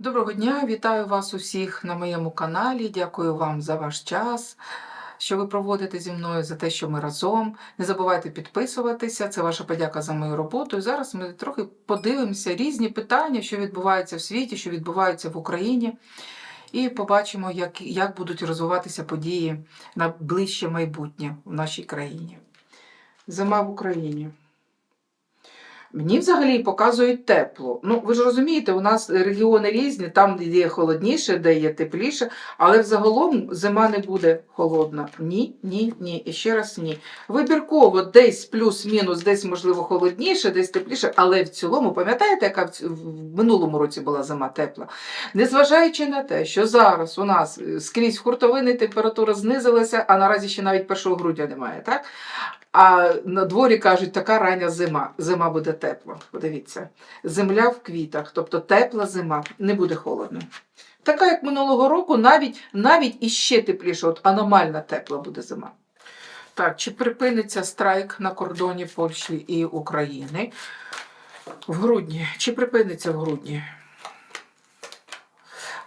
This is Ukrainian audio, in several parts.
Доброго дня, вітаю вас усіх на моєму каналі. Дякую вам за ваш час, що ви проводите зі мною, за те, що ми разом. Не забувайте підписуватися, це ваша подяка за мою роботу. І зараз ми трохи подивимося різні питання, що відбуваються в світі, що відбуваються в Україні. І побачимо, як, як будуть розвиватися події на ближче майбутнє в нашій країні. Зима в Україні. Мені взагалі показують тепло. Ну, ви ж розумієте, у нас регіони різні, там де є холодніше, де є тепліше, але взагалом зима не буде холодна. Ні, ні, ні. І ще раз ні. Вибірково десь плюс-мінус, десь, можливо, холодніше, десь тепліше, але в цілому, пам'ятаєте, яка в минулому році була зима тепла? Незважаючи на те, що зараз у нас е, скрізь хуртовини температура знизилася, а наразі ще навіть 1 грудня немає, так? А на дворі кажуть, така рання зима. Зима буде тепла. Подивіться. Земля в квітах, тобто тепла зима, не буде холодно. Така, як минулого року, навіть, навіть іще тепліше, от аномальна тепла буде зима. Так, чи припиниться страйк на кордоні Польщі і України в грудні? Чи припиниться в грудні?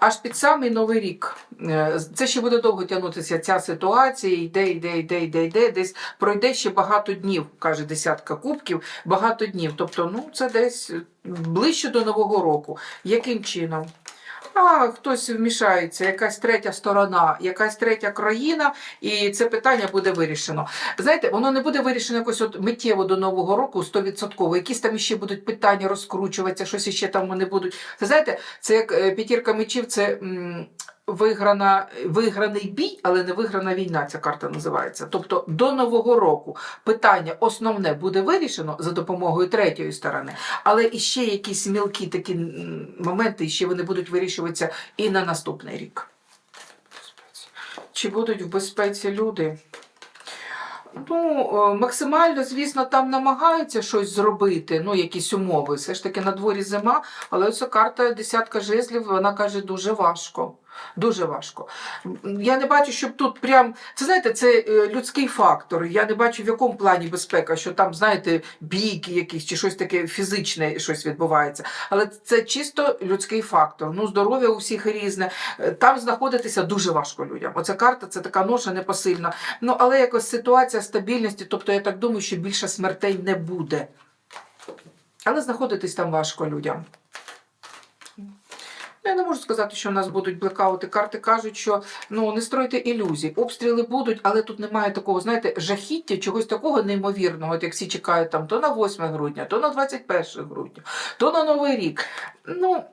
Аж під самий новий рік. Е, Це ще буде довго тягнутися ця ситуація. Йде, йде, йде, йде, йде. Десь пройде ще багато днів, каже десятка кубків, багато днів. Тобто, ну це десь ближче до Нового року. Яким чином? А хтось вмішається, якась третя сторона, якась третя країна, і це питання буде вирішено. Знаєте, воно не буде вирішено якось от миттєво до Нового року, 100%. Якісь там ще будуть питання розкручуватися, щось іще там вони будуть. Це знаєте, це як е, п'ятірка мечів, це м, виграна, виграний бій, але не виграна війна. Ця карта називається. Тобто до Нового року питання основне буде вирішено за допомогою третьої сторони, але іще якісь мілкі такі моменти, ще вони будуть вирішуватися і на наступний рік. Чи будуть в безпеці люди? Ну, е, максимально, звісно, там намагаються щось зробити, ну, якісь умови. Все ж таки на дворі зима, але ось карта десятка жезлів, вона каже, дуже важко. Дуже важко. Я не бачу, щоб тут прям. Це знаєте, це е, людський фактор. Я не бачу, в якому плані безпека, що там, знаєте, бійки якісь чи щось таке фізичне щось відбувається. Але це чисто людський фактор. Ну, здоров'я у всіх різне. Е, Там знаходитися дуже важко людям. Оця карта це така ноша непосильна. Ну, але якось ситуація стабільності, тобто я так думаю, що більше смертей не буде. Але знаходитись там важко людям. Ну, Я не можу сказати, що в нас будуть блекаути. Карти кажуть, що ну не стройте ілюзій. Обстріли будуть, але тут немає такого, знаєте, жахіття, чогось такого неймовірного, от як всі чекають там то на 8 грудня, то на 21 грудня, то на Новий рік. Ну.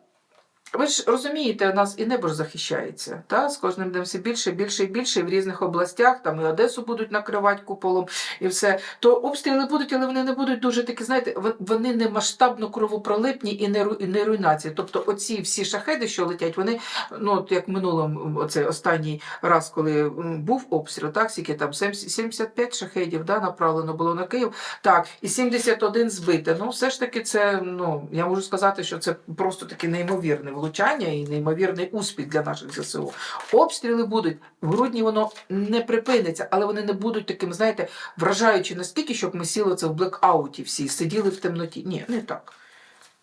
Ви ж розумієте, у нас і небо ж захищається. Та? З кожним днем все більше, більше і більше в різних областях, там і Одесу будуть накривати куполом, і все. То обстріли будуть, але вони не будуть дуже такі, знаєте, вон- вони не масштабно кровопролипні і не, і не руйнації. Тобто оці всі шахеди, що летять, вони, ну от як минулому, оцей останній раз, коли був обстріл, так, скільки там, Сем- 75 шахедів да, направлено було на Київ, так, і 71 збите. Ну, все ж таки, це, ну, я можу сказати, що це просто таке неймовірне влучання і неймовірний успіх для наших ЗСУ. Обстріли будуть. В грудні воно не припиниться, але вони не будуть таким, знаєте, вражаючи настільки, щоб ми сіли це в блекауті всі, сиділи в темноті. Ні, не так.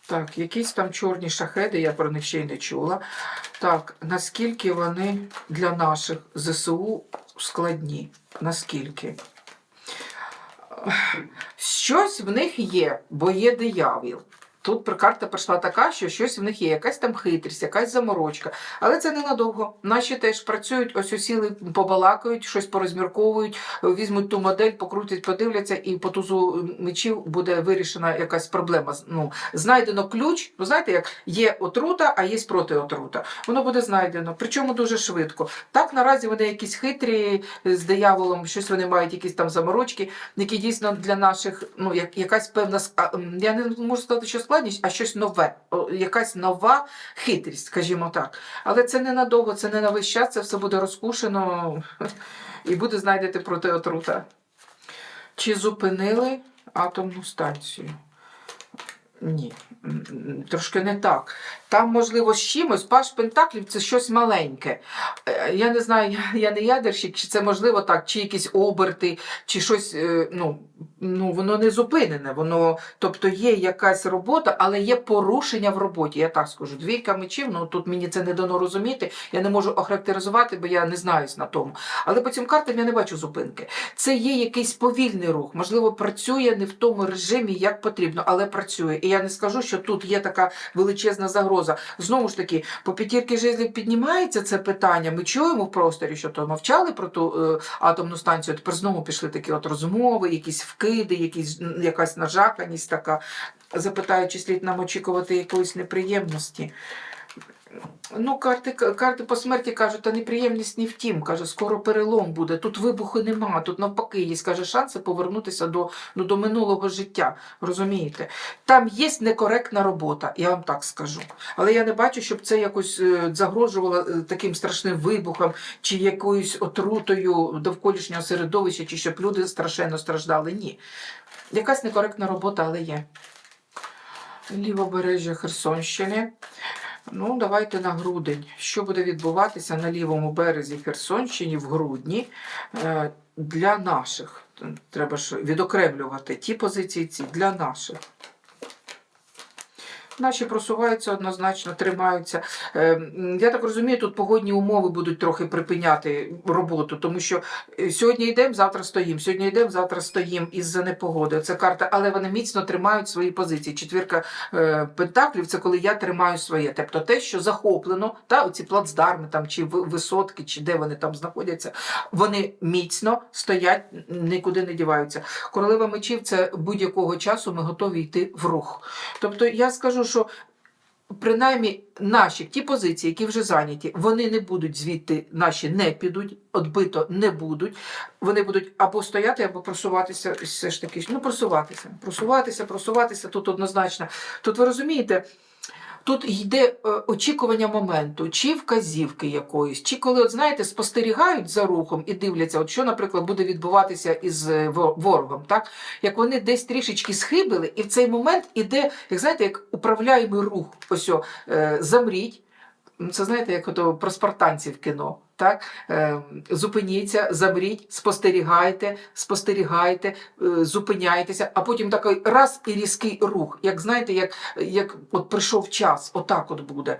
Так, якісь там чорні шахеди, я про них ще й не чула. Так, наскільки вони для наших ЗСУ складні? Наскільки? Щось в них є, бо є диявіл. Тут карта прийшла така, що щось в них є, якась там хитрість, якась заморочка. Але це ненадовго. Наші теж працюють, ось осіли, побалакають, щось порозмірковують, візьмуть ту модель, покрутять, подивляться, і по тузу мечів буде вирішена якась проблема. Ну, знайдено ключ. Ви знаєте, як є отрута, а є протиотрута. Воно буде знайдено, причому дуже швидко. Так наразі вони якісь хитрі з дияволом, щось вони мають, якісь там заморочки, які дійсно для наших, ну, як, якась певна, я не можу сказати, що складність, а щось нове, якась нова хитрість, скажімо так. Але це не надовго, це не на весь час, це все буде розкушено і буде знайдете протиотрута. Чи зупинили атомну станцію? Ні, трошки не так. Там, можливо, з чимось паш пентаклів це щось маленьке. Е, Я не знаю, я, не ядерщик, чи це можливо так, чи якісь оберти, чи щось, е, ну, ну воно не зупинене. Воно, тобто є якась робота, але є порушення в роботі. Я так скажу. Двійка мечів, ну тут мені це не дано розуміти. Я не можу охарактеризувати, бо я не знаюсь на тому. Але по цим картам я не бачу зупинки. Це є якийсь повільний рух. Можливо, працює не в тому режимі, як потрібно, але працює. І я не скажу, що тут є така величезна загроза. Знову ж таки, по п'ятірки жезлів піднімається це питання. Ми чуємо в просторі, що то мовчали про ту е, атомну станцію. Тепер знову пішли такі от розмови, якісь вкиди, якісь якась нажаканість така. запитаючись слід нам очікувати якоїсь неприємності. Ну, карти, карти по смерті кажуть, та неприємність не втім. Каже, скоро перелом буде. Тут вибуху нема, тут навпаки є каже, шанси повернутися до, ну, до минулого життя. Розумієте? Там є некоректна робота, я вам так скажу. Але я не бачу, щоб це якось е, загрожувало е, таким страшним вибухом чи якоюсь отрутою довколишнього середовища, чи щоб люди страшенно страждали. Ні. Якась некоректна робота, але є. Лівобережжя Херсонщини. Ну, давайте на грудень. Що буде відбуватися на лівому березі Херсонщині в грудні е, для наших? Треба ж відокремлювати ті позиції, ці для наших. Наші просуваються однозначно, тримаються. Е, Я так розумію, тут погодні умови будуть трохи припиняти роботу, тому що е, сьогодні йдемо, завтра стоїмо, сьогодні йдемо, завтра стоїмо із-за непогоди. Це карта, але вони міцно тримають свої позиції. Четвірка е, пентаклів це коли я тримаю своє. Тобто те, що захоплено, та оці плацдарми там чи висотки, чи де вони там знаходяться, вони міцно стоять, нікуди не діваються. Королева мечів це будь-якого часу ми готові йти в рух. Тобто я скажу, що принаймні наші ті позиції, які вже зайняті, вони не будуть звідти, наші не підуть, отбито не будуть. Вони будуть або стояти, або просуватися, все ж таки, ну просуватися, просуватися, просуватися тут однозначно. Тут ви розумієте. Тут йде е, очікування моменту, чи вказівки якоїсь, чи коли, от знаєте, спостерігають за рухом і дивляться, от що, наприклад, буде відбуватися із е, ворогом, так? Як вони десь трішечки схибили, і в цей момент іде, як знаєте, як управляємий рух. Ось е, замріть. Це знаєте, як ото про спартанців кіно. Так? Е, зупиніться, замріть, спостерігайте, спостерігайте, е, зупиняйтеся, а потім такий раз і різкий рух. Як знаєте, як, як от прийшов час, отак от буде.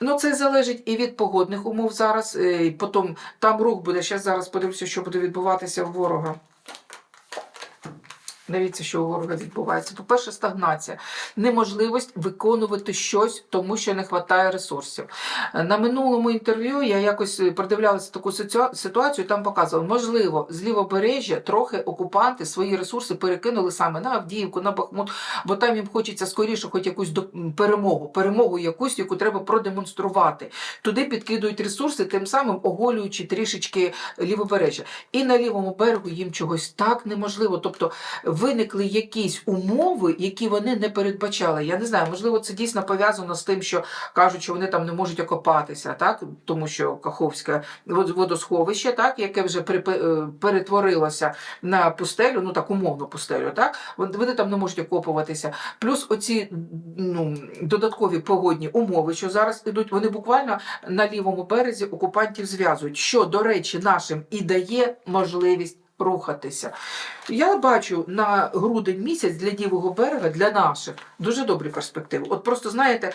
Ну, це залежить і від погодних умов зараз. е, і Потім там рух буде. Ще зараз подивлюся, що буде відбуватися в ворога. Дивіться, що у ворога відбувається. По-перше, стагнація, неможливість виконувати щось, тому що не вистачає ресурсів. На минулому інтерв'ю я якось продивлялася таку ситуацію, там показували, можливо, з лівобережжя трохи окупанти свої ресурси перекинули саме на Авдіївку, на Бахмут, бо там їм хочеться скоріше, хоч якусь перемогу, перемогу якусь, яку треба продемонструвати. Туди підкидують ресурси, тим самим оголюючи трішечки лівобережжя. І на лівому берегу їм чогось так неможливо. Тобто виникли якісь умови, які вони не передбачали. Я не знаю, можливо, це дійсно пов'язано з тим, що кажуть, що вони там не можуть окопатися, так тому що Каховське водосховище, так яке вже е, перетворилося на пустелю, ну так умовно пустелю, так вони там не можуть окопуватися. Плюс оці ну, додаткові погодні умови, що зараз ідуть, вони буквально на лівому березі окупантів зв'язують, що, до речі, нашим і дає можливість рухатися. Я бачу на грудень місяць для лівого берега, для наших дуже добрі перспективи. От просто знаєте,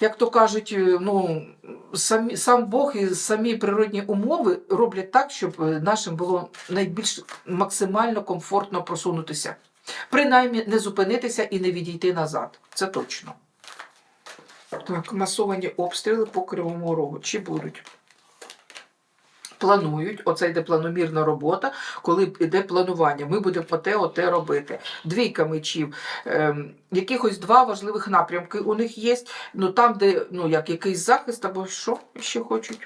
як то кажуть, е, ну самі, сам Бог і самі природні умови роблять так, щоб е, нашим було найбільш максимально комфортно просунутися. Принаймні не зупинитися і не відійти назад. Це точно. Так, масовані обстріли по Кривому Рогу. Чи будуть? Планують, оце йде планомірна робота, коли йде планування. Ми будемо оте, оте робити. Двійка мечів. Ем, якихось два важливих напрямки у них є. Ну там, де ну, як якийсь захист, або що ще хочуть.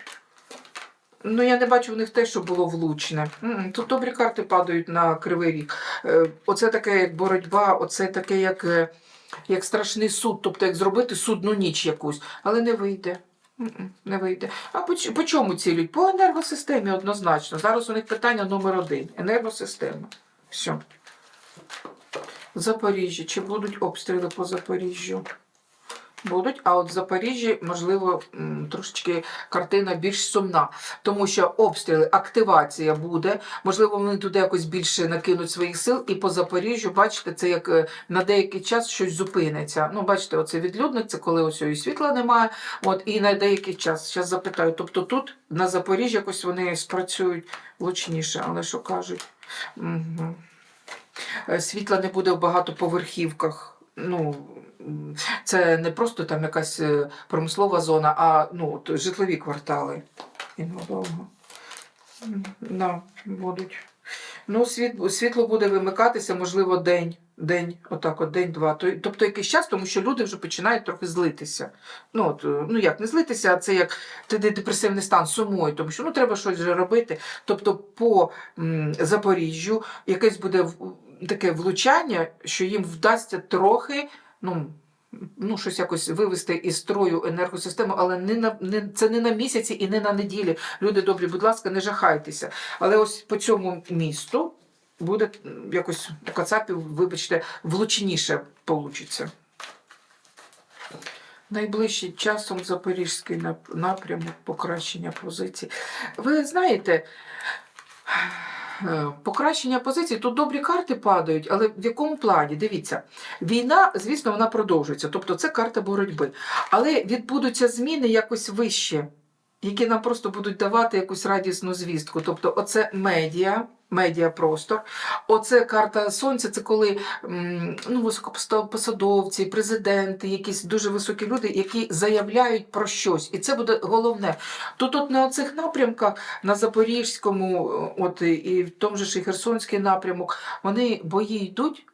Ну, я не бачу в них те, що було влучне. Тут добрі карти падають на кривий рік. Е, Оце таке як боротьба, оце таке як, е, як страшний суд, тобто як зробити судну ніч якусь, але не вийде. Не вийде. А по, по чому цілють? По енергосистемі однозначно. Зараз у них питання номер один. Енергосистема. Все. Запоріжжя. Чи будуть обстріли по Запоріжжю? Будуть, а от в Запоріжжі, можливо, трошечки картина більш сумна, тому що обстріли, активація буде. Можливо, вони туди якось більше накинуть своїх сил, і по Запоріжжю, бачите, це як е, на деякий час щось зупиниться. Ну, бачите, оце відлюдник, це коли ось і світла немає. От і на деякий час. Зараз запитаю. Тобто тут на Запоріжжі якось вони спрацюють влучніше, але що кажуть? Угу. Світла не буде в багатоповерхівках. Ну, це не просто там якась е, промислова зона, а ну, житлові квартали. І надовго. Да, будуть. Ну, світ, світло буде вимикатися, можливо, день. День, отак, от день-два. Тобто якийсь час, тому що люди вже починають трохи злитися. Ну, от, ну як не злитися, а це як ти депресивний стан сумою, тому що ну треба щось вже робити. Тобто по м, Запоріжжю якесь буде таке влучання, що їм вдасться трохи, ну. Ну, щось якось вивести із строю енергосистему, але не на не це не на місяці і не на неділі. Люди добрі, будь ласка, не жахайтеся. Але ось по цьому місту буде якось у Кацапів, вибачте, влучніше получиться. Найближчим часом Запорізький напрямок покращення позицій. Ви знаєте, покращення позицій, тут добрі карти падають, але в якому плані? Дивіться, війна, звісно, вона продовжується, тобто це карта боротьби. Але відбудуться зміни якось вище, які нам просто будуть давати якусь радісну звістку. Тобто, оце медіа, медіапростор. Оце карта сонця, це коли ну, високопосадовці, президенти, якісь дуже високі люди, які заявляють про щось. І це буде головне. Тут от на цих напрямках, на Запорізькому, от і- в тому ж і Херсонський напрямок, вони бої йдуть.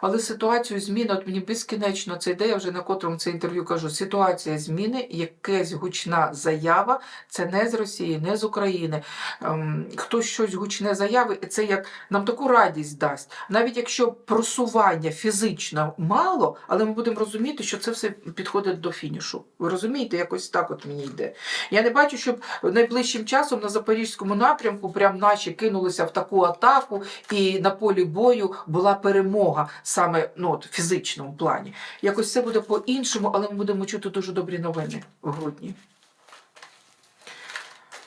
Але ситуацію зміни, от мені безкінечно це йде, я вже на котрому це інтерв'ю кажу. Ситуація зміни, якась гучна заява, це не з Росії, не з України. Ем, хтось щось гучне заяви, це як нам таку радість дасть. Навіть якщо просування фізично мало, але ми будемо розуміти, що це все підходить до фінішу. Ви розумієте, якось так от мені йде. Я не бачу, щоб найближчим часом на запорізькому напрямку прям наші кинулися в таку атаку, і на полі бою була перемога саме ну, от, в фізичному плані. Якось це буде по-іншому, але ми будемо чути дуже добрі новини в грудні.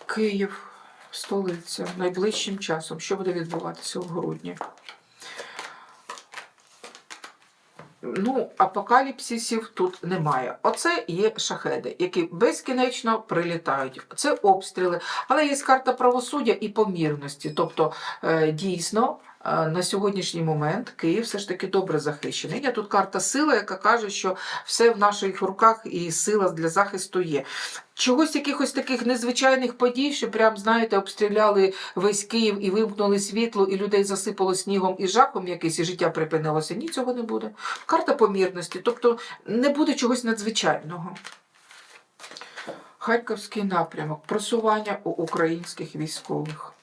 Київ, столиця, найближчим часом. Що буде відбуватися в грудні? Ну, апокаліпсисів тут немає. Оце є шахеди, які безкінечно прилітають. Це обстріли, але є карта правосуддя і помірності. Тобто, е, дійсно, на сьогоднішній момент Київ все ж таки добре захищений. Є тут карта сила, яка каже, що все в наших руках і сила для захисту є. Чогось якихось таких незвичайних подій, що прям, знаєте, обстріляли весь Київ і вимкнули світло, і людей засипало снігом і жахом якесь, і життя припинилося. Ні, цього не буде. Карта помірності, тобто не буде чогось надзвичайного. Харківський напрямок. Просування у українських військових.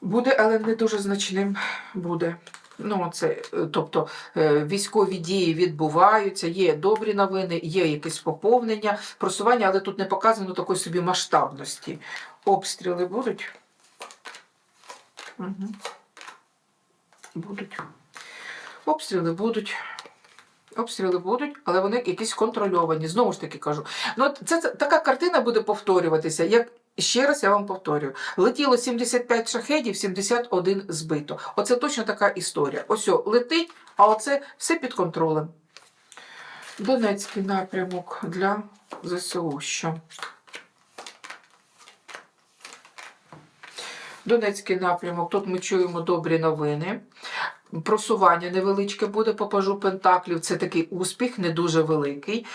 Буде, але не дуже значним буде. Ну, це, е, тобто е, військові дії відбуваються, є добрі новини, є якесь поповнення, просування, але тут не показано такої собі масштабності. Обстріли будуть? Угу. Будуть. Обстріли будуть. Обстріли будуть, але вони якісь контрольовані. Знову ж таки кажу. Ну, це, це така картина буде повторюватися, як ще раз я вам повторюю. Летіло 75 шахедів, 71 збито. Оце точно така історія. Ось летить, а оце все під контролем. Донецький напрямок для ЗСУ. Що? Донецький напрямок. Тут ми чуємо добрі новини. Просування невеличке буде по пажу Пентаклів. Це такий успіх, не дуже великий.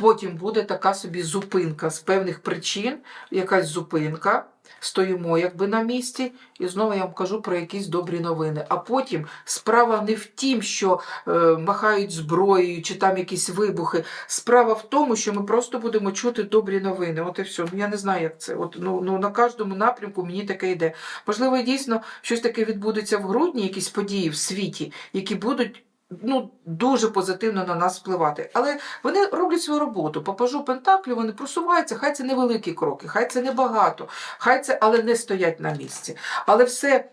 Потім буде така собі зупинка з певних причин, якась зупинка. Стоїмо якби на місці, і знову я вам кажу про якісь добрі новини. А потім справа не в тім, що е, махають зброєю чи там якісь вибухи. Справа в тому, що ми просто будемо чути добрі новини. От і все. Ну я не знаю, як це. От ну, ну на кожному напрямку мені таке йде. Можливо, дійсно щось таке відбудеться в грудні, якісь події в світі, які будуть. Ну, дуже позитивно на нас впливати. Але вони роблять свою роботу. По пажу Пентаклю вони просуваються, хай це невеликі кроки, хай це небагато, хай це, але не стоять на місці. Але все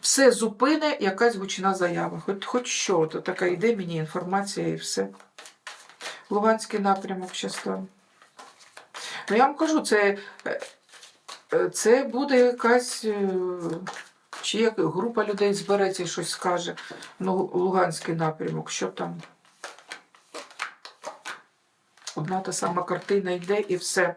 все зупине якась гучна заява. Хоч, хоч що, то така йде мені інформація і все. Луганський напрямок ще. Ну, я вам кажу, це, е, е, це буде якась. Чи як група людей збереться і щось скаже. Ну, Луганський напрямок, що там? Одна та сама картина йде і все.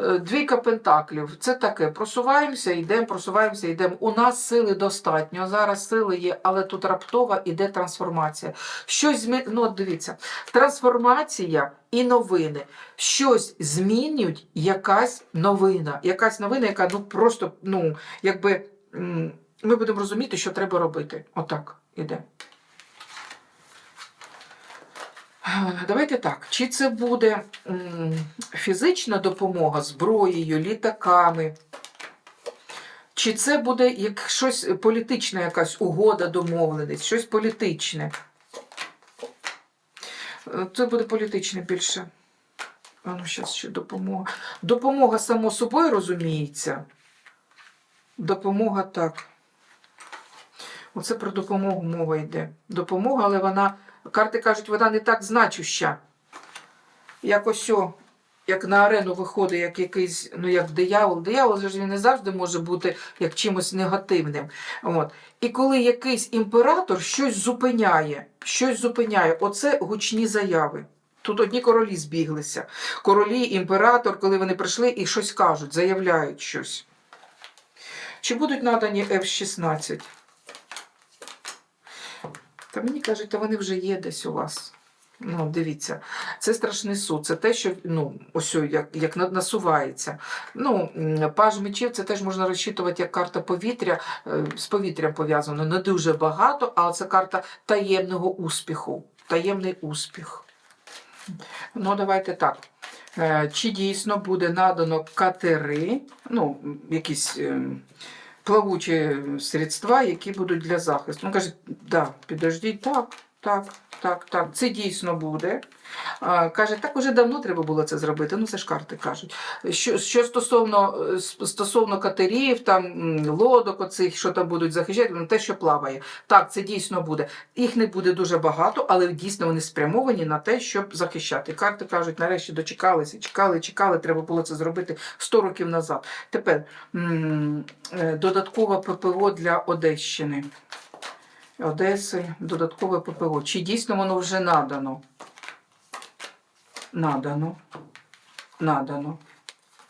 Е, Двійка пентаклів. Це таке. Просуваємося, йдемо, просуваємося, йдемо. У нас сили достатньо. Зараз сили є, але тут раптова іде трансформація. Щось змі... ну, дивіться, трансформація і новини. Щось змінюють, якась новина. Якась новина, яка ну просто, ну, якби ми будемо розуміти, що треба робити. Отак іде. Давайте так. Чи це буде фізична допомога зброєю, літаками? Чи це буде як щось політична якась угода, домовленість, щось політичне? Е, Це буде політичне більше. А ну, зараз ще допомога. Допомога, само собою розуміється. Допомога так. Оце про допомогу мова йде. Допомога, але вона, карти кажуть, вона не так значуща. Якось о, як на арену виходить як якийсь, ну як диявол. Диявол ж він не завжди може бути як чимось негативним. От. І коли якийсь імператор щось зупиняє, щось зупиняє, оце гучні заяви. Тут одні королі збіглися. Королі, імператор, коли вони прийшли і щось кажуть, заявляють щось. Чи будуть надані F-16? Та мені кажуть, та вони вже є десь у вас. Ну, дивіться, це страшний суд, це те, що ну, ось як, як насувається. Ну, паж мечів це теж можна розчитувати як карта повітря, е, з повітрям пов'язано не дуже багато, але це карта таємного успіху. Таємний успіх. Ну, давайте так. Е, Чи дійсно буде надано катери, ну, якісь е, плавучі средства, які будуть для захисту? Ну, каже, да, підождіть, так, так, так, так, це дійсно буде. А, каже, так уже давно треба було це зробити. Ну, це ж карти кажуть. Що, що стосовно, е, стосовно катерів, там лодок, оцих, що там будуть захищати, ну, те, що плаває. Так, це дійсно буде. Їх не буде дуже багато, але дійсно вони спрямовані на те, щоб захищати. Карти кажуть, нарешті дочекалися, чекали, чекали, треба було це зробити 100 років назад. Тепер е, додаткове ППО для Одещини. Одеси, додаткове ППО. Чи дійсно воно вже надано? Надано. Надано.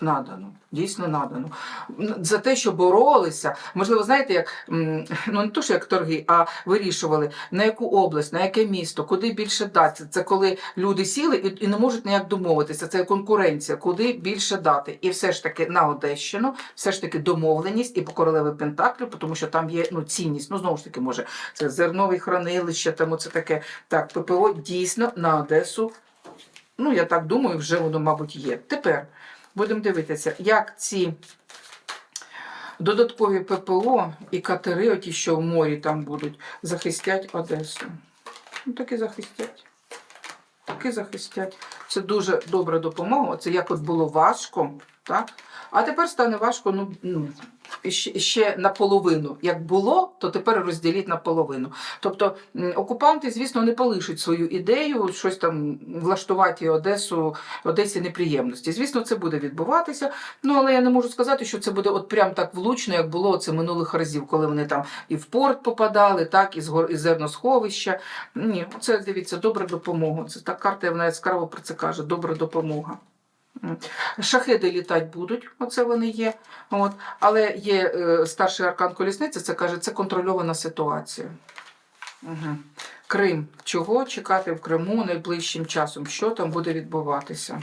Надано, дійсно надано. За те, що боролися, можливо, знаєте, як ну не то, що як торги, а вирішували на яку область, на яке місто, куди більше дати. Це коли люди сіли і, не можуть ніяк домовитися. Це конкуренція, куди більше дати. І все ж таки на Одещину, все ж таки домовленість і по королеви Пентаклю, тому що там є ну, цінність. Ну знову ж таки, може, це зернові хранилища, тому це таке. Так, ППО дійсно на Одесу. Ну, я так думаю, вже воно, мабуть, є. Тепер будемо дивитися, як ці додаткові ППО і катери, оті, що в морі там будуть, захистять Одесу. Ну, так і захистять. Так і захистять. Це дуже добра допомога. Це як от було важко, так? А тепер стане важко, ну, ну ще, наполовину. Як було, то тепер розділіть наполовину. Тобто окупанти, звісно, не полишать свою ідею, щось там влаштувати Одесу, Одесі неприємності. Звісно, це буде відбуватися. Ну, але я не можу сказати, що це буде от прям так влучно, як було це минулих разів, коли вони там і в порт попадали, так, і з гор- і зерносховища. Ні, це дивіться, добра допомога. Це та карта, вона яскраво про це каже. Добра допомога. Шахеди літати будуть, оце вони є. От. Але є е, старший аркан колісниці, це каже, це контрольована ситуація. Угу. Крим. Чого чекати в Криму найближчим часом? Що там буде відбуватися?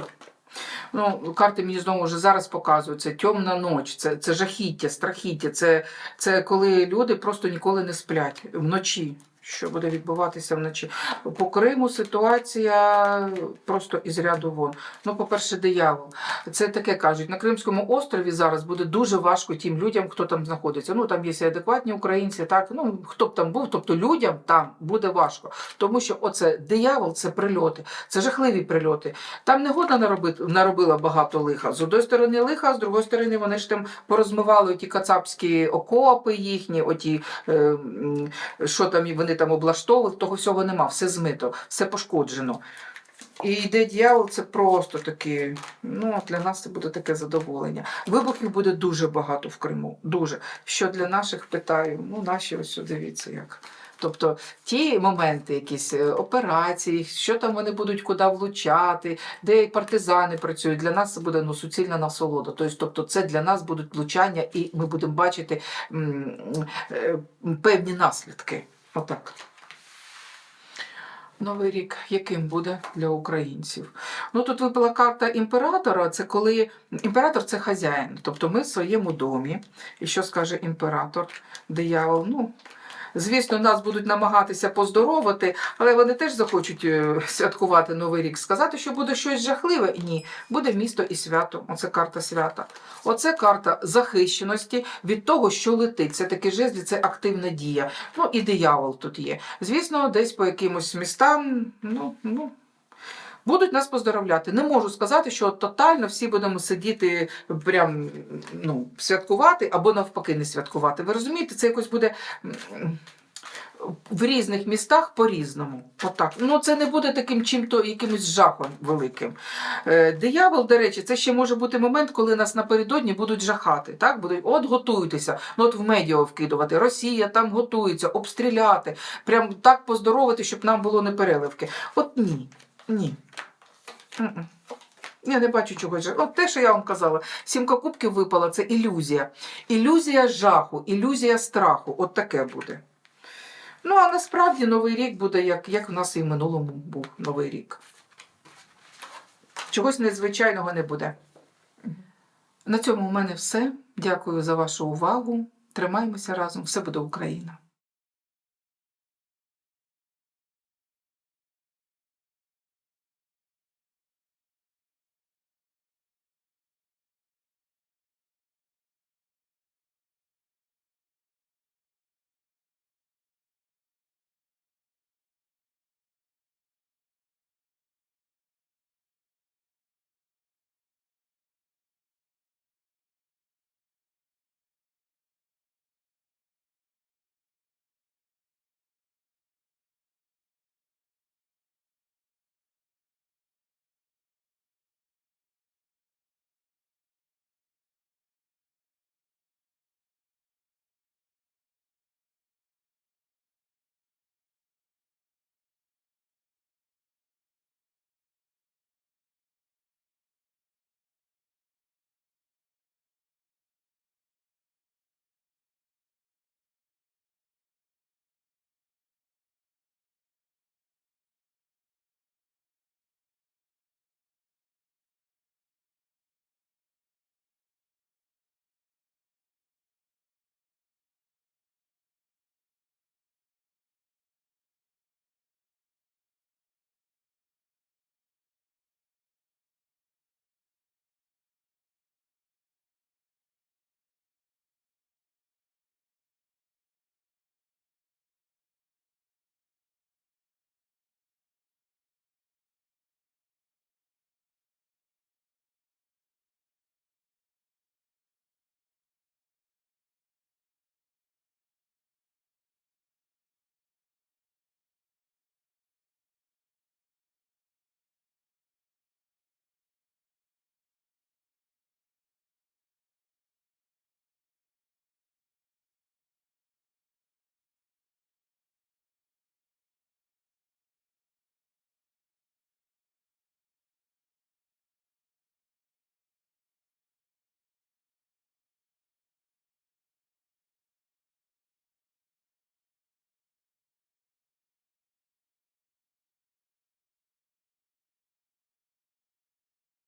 Ну, карти мені знову вже зараз показують. Це темна ніч, це, це жахіття, страхіття. Це, це коли люди просто ніколи не сплять вночі. Що буде відбуватися вночі. По Криму ситуація просто із ряду вон. Ну, по-перше, диявол. Це таке кажуть, на Кримському острові зараз буде дуже важко тим людям, хто там знаходиться. Ну, там є і адекватні українці, так, ну, хто б там був, тобто людям там буде важко. Тому що оце диявол, це прильоти, це жахливі прильоти. Там негода наробила багато лиха. З одної сторони лиха, з другої сторони вони ж там порозмивали ті кацапські окопи їхні, оті, е, що там і там облаштовували, того всього нема, все змито, все пошкоджено. І йде дьявол, це просто таке. Ну, для нас це буде таке задоволення. Вибухів буде дуже багато в Криму. Дуже. Що для наших питаю, ну, наші ось дивіться як. Тобто ті моменти, якісь е, операції, що там вони будуть куди влучати, де партизани працюють, для нас це буде ну, суцільна насолода. Тобто, тобто це для нас будуть влучання, і ми будемо бачити м, е, певні наслідки. Отак. Новий рік яким буде для українців? Ну тут випала карта імператора. Це коли імператор це хазяїн. Тобто ми в своєму домі. І що скаже імператор, диявол? Ну, звісно, нас будуть намагатися поздоровити, але вони теж захочуть е, святкувати Новий рік. Сказати, що буде щось жахливе? Ні, буде місто і свято. Оце карта свята. Оце карта захищеності від того, що летить. Це такі жезлі, це активна дія. Ну і диявол тут є. Звісно, десь по якимось містам, ну, ну. Будуть нас поздоровляти. Не можу сказати, що тотально всі будемо сидіти, прям ну, святкувати або навпаки не святкувати. Ви розумієте, це якось буде в різних містах по-різному. Отак. Ну, це не буде таким чим-то якимось жахом великим. Е, диявол, до речі, це ще може бути момент, коли нас напередодні будуть жахати. Так? Будуть, от готуйтеся, ну от в медіа вкидувати. Росія там готується, обстріляти, прям так поздоровити, щоб нам було непереливки. От ні. Ні. Я не бачу чогось. От те, що я вам казала, сімка кубків випала, це ілюзія. Ілюзія жаху, ілюзія страху. От таке буде. Ну, а насправді Новий рік буде, як, як в нас і в минулому був Новий рік. Чогось незвичайного не буде. На цьому в мене все. Дякую за вашу увагу. Тримаємося разом. Все буде Україна.